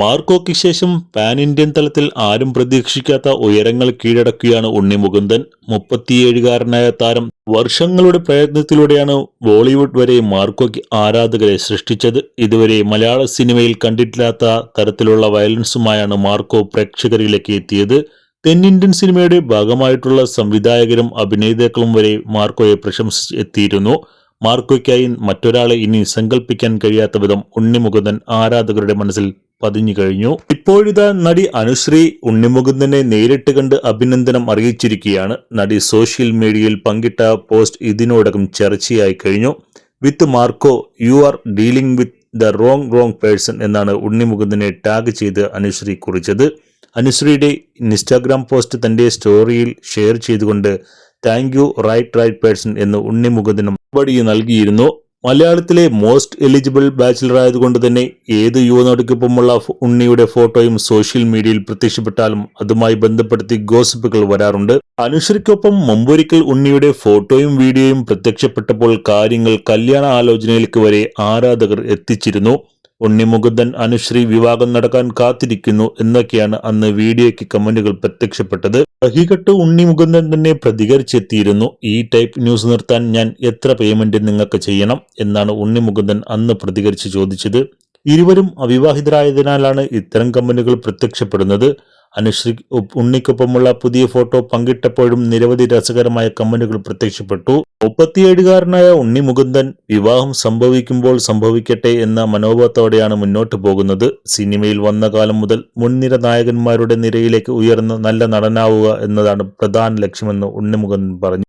മാർക്കോയ്ക്ക് ശേഷം pan Indian തലത്തിൽ ആരും പ്രതീക്ഷിക്കാത്ത ഉയരങ്ങൾ കീഴടക്കുകയാണ് ഉണ്ണി മുകുന്ദൻ മുപ്പത്തിയേഴുകാരനായ താരം വർഷങ്ങളുടെ പ്രയത്നത്തിലൂടെയാണ് ബോളിവുഡ് വരെ മാർക്കോയ്ക്ക് ആരാധകരെ സൃഷ്ടിച്ചത്. ഇതുവരെ മലയാള സിനിമയിൽ കണ്ടിട്ടില്ലാത്ത തരത്തിലുള്ള വയലൻസുമായാണ് മാർക്കോ പ്രേക്ഷകരിലേക്ക് എത്തിയത്. തെന്നിന്ത്യൻ സിനിമയുടെ ഭാഗമായിട്ടുള്ള സംവിധായകരും അഭിനേതാക്കളും വരെ മാർക്കോയെ പ്രശംസിച്ച് എത്തിയിരുന്നു. മാർക്കോയ്ക്കായി മറ്റൊരാളെ ഇനി സങ്കല്പിക്കാൻ കഴിയാത്ത വിധം ഉണ്ണിമുകുന്ദൻ ആരാധകരുടെ മനസ്സിൽ പതിഞ്ഞു കഴിഞ്ഞു. ഇപ്പോഴിതാ നടി അനുശ്രീ ഉണ്ണിമുകുന്ദനെ നേരിട്ട് കണ്ട് അഭിനന്ദനം അറിയിച്ചിരിക്കുകയാണ്. നടി സോഷ്യൽ മീഡിയയിൽ പങ്കിട്ട പോസ്റ്റ് ഇതിനോടകം ചർച്ചയായി കഴിഞ്ഞു. With Marco you are dealing with the wrong wrong person എന്നാണ് ഉണ്ണിമുകുന്ദനെ ടാഗ് ചെയ്ത് അനുശ്രീ കുറിച്ചത്. അനുശ്രീയുടെ ഇൻസ്റ്റാഗ്രാം പോസ്റ്റ് തന്റെ സ്റ്റോറിയിൽ ഷെയർ ചെയ്തുകൊണ്ട് thank you right right person എന്ന് ഉണ്ണിമുകുന്ദനും മറുപടി നൽകിയിരുന്നു. മലയാളത്തിലെ മോസ്റ്റ് എലിജിബിൾ ബാച്ചിലർ ആയതുകൊണ്ട് തന്നെ ഏത് യുവനടിക്കൊപ്പമുള്ള ഉണ്ണിയുടെ ഫോട്ടോയും സോഷ്യൽ മീഡിയയിൽ പ്രത്യക്ഷപ്പെട്ടാലും അതുമായി ബന്ധപ്പെടുത്തി ഗോസിപ്പുകൾ വരാറുണ്ട്. അനുശ്രിക്കൊപ്പം മുമ്പൊരിക്കൽ ഉണ്ണിയുടെ ഫോട്ടോയും വീഡിയോയും പ്രത്യക്ഷപ്പെട്ടപ്പോൾ കാര്യങ്ങൾ കല്യാണ ആലോചനയിലേക്ക് വരെ ആരാധകർ എത്തിച്ചിരുന്നു. ഉണ്ണി മുകുന്ദൻ അനുശ്രീ വിവാഹം നടക്കാൻ കാത്തിരിക്കുന്നു എന്നൊക്കെയാണ് അന്ന് വീഡിയോയ്ക്ക് കമന്റുകൾ പ്രത്യക്ഷപ്പെട്ടത്. ബഹികെട്ട് ഉണ്ണിമുകുന്ദൻ തന്നെ പ്രതികരിച്ചെത്തിയിരുന്നു. ഈ ടൈപ്പ് ന്യൂസ് നിർത്താൻ ഞാൻ എത്ര പേയ്മെന്റ് നിങ്ങൾക്ക് ചെയ്യണം എന്നാണ് ഉണ്ണിമുകുന്ദൻ അന്ന് പ്രതികരിച്ച് ചോദിച്ചത്. ഇരുവരും അവിവാഹിതരായതിനാലാണ് ഇത്തരം കമന്റുകൾ പ്രത്യക്ഷപ്പെടുന്നത്. അനുശ്രീ ഉണ്ണിക്കൊപ്പമുള്ള പുതിയ ഫോട്ടോ പങ്കിട്ടപ്പോഴും നിരവധി രസകരമായ കമന്റുകൾ പ്രത്യക്ഷപ്പെട്ടു. മുപ്പത്തിയേഴുകാരനായ ഉണ്ണി മുകുന്ദൻ വിവാഹം സംഭവിക്കുമ്പോൾ സംഭവിക്കട്ടെ എന്ന മനോഭാവത്തോടെയാണ് മുന്നോട്ട് പോകുന്നത്. സിനിമയിൽ വന്ന കാലം മുതൽ മുൻനിര നായകന്മാരുടെ നിരയിലേക്ക് ഉയർന്ന് നല്ല നടനാവുക എന്നതാണ് പ്രധാന ലക്ഷ്യമെന്ന് ഉണ്ണി മുകുന്ദൻ പറഞ്ഞു.